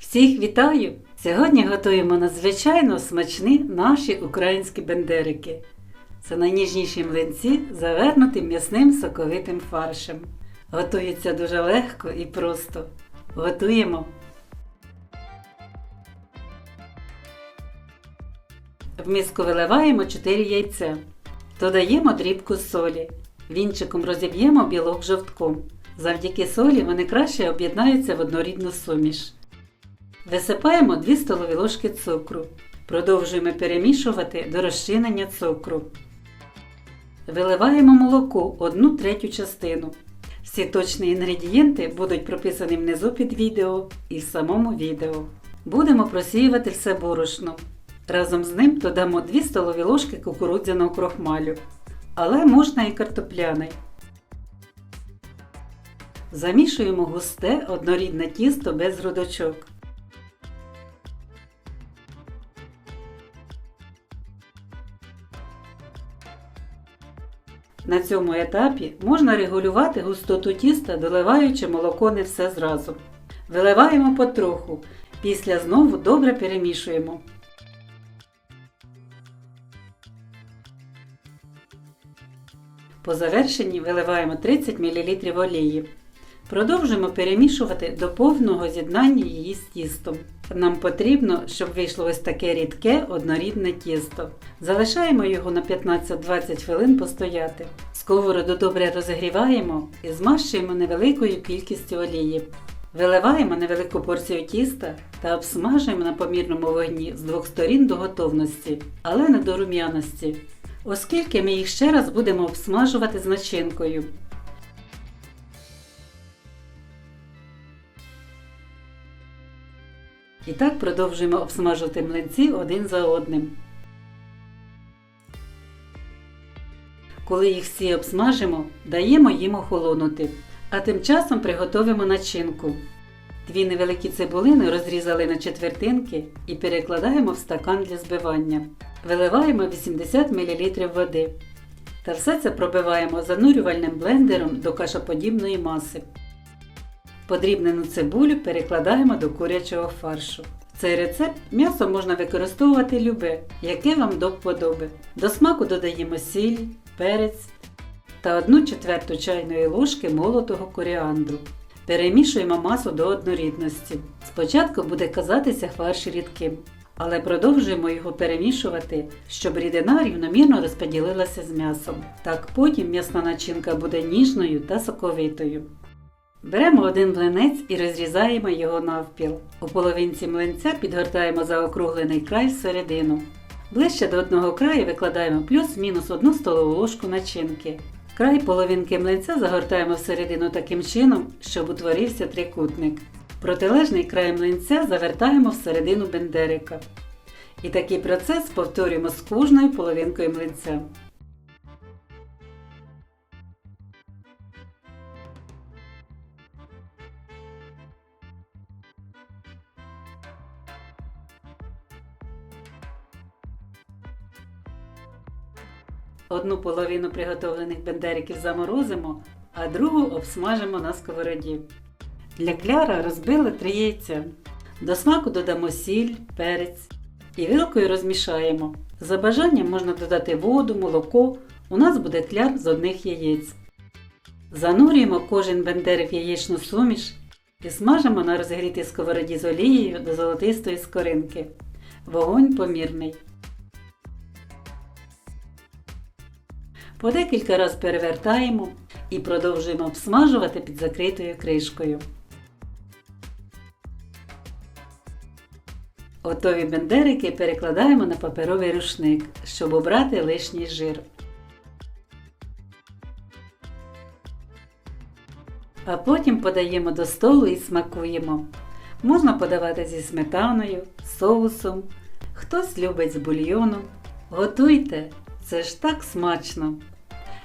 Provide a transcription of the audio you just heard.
Всіх вітаю! Сьогодні готуємо надзвичайно смачні наші українські бендерики. Це найніжніші млинці, завернуті м'ясним соковитим фаршем. Готується дуже легко і просто. Готуємо. В миску виливаємо 4 яйця. Додаємо дрібку солі. Вінчиком розіб'ємо білок жовтком. Завдяки солі вони краще об'єднаються в однорідну суміш. Висипаємо 2 столові ложки цукру. Продовжуємо перемішувати до розчинення цукру. Виливаємо молоко 1 третю частину. Всі точні інгредієнти будуть прописані внизу під відео і в самому відео. Будемо просіювати все борошно. Разом з ним додамо 2 столові ложки кукурудзяного крохмалю, але можна і картопляний. Замішуємо густе однорідне тісто без грудочок. На цьому етапі можна регулювати густоту тіста, доливаючи молоко не все зразу. Виливаємо потроху, після знову добре перемішуємо. По завершенні виливаємо 30 мл олії. Продовжуємо перемішувати до повного з'єднання її з тістом. Нам потрібно, щоб вийшло ось таке рідке однорідне тісто. Залишаємо його на 15-20 хвилин постояти. Сковороду добре розігріваємо і змащуємо невеликою кількістю олії. Виливаємо невелику порцію тіста та обсмажуємо на помірному вогні з двох сторін до готовності, але не до рум'яності, оскільки ми їх ще раз будемо обсмажувати з начинкою. І так продовжуємо обсмажувати млинці один за одним. Коли їх всі обсмажимо, даємо їм охолонути. А тим часом приготовимо начинку. Дві невеликі цибулини розрізали на четвертинки і перекладаємо в стакан для збивання. Виливаємо 80 мл води. Та все це пробиваємо занурювальним блендером до кашоподібної маси. Подрібнену цибулю перекладаємо до курячого фаршу. Цей рецепт м'ясо можна використовувати любе, яке вам до вподоби. До смаку додаємо сіль, перець та 1 четверту чайної ложки молотого коріандру. Перемішуємо масу до однорідності. Спочатку буде казатися фарш рідким, але продовжуємо його перемішувати, щоб рідина рівномірно розподілилася з м'ясом. Так потім м'ясна начинка буде ніжною та соковитою. Беремо один млинець і розрізаємо його навпіл. У половинці млинця підгортаємо заокруглений край всередину. Ближче до одного краю викладаємо плюс-мінус 1 столову ложку начинки. Край половинки млинця загортаємо всередину таким чином, щоб утворився трикутник. Протилежний край млинця завертаємо всередину бендерика. І такий процес повторюємо з кожною половинкою млинця. Одну половину приготовлених бендериків заморозимо, а другу обсмажимо на сковороді. Для кляра розбили три яйця. До смаку додамо сіль, перець і вилкою розмішаємо. За бажанням можна додати воду, молоко. У нас буде кляр з одних яєць. Занурюємо кожен бендерик яєчну суміш і смажимо на розігрітій сковороді з олією до золотистої скоринки. Вогонь помірний. По декілька раз перевертаємо і продовжуємо обсмажувати під закритою кришкою. Готові бендерики перекладаємо на паперовий рушник, щоб обрати лишній жир. А потім подаємо до столу і смакуємо. Можна подавати зі сметаною, соусом, хтось любить з бульйоном. Готуйте! Це ж так смачно!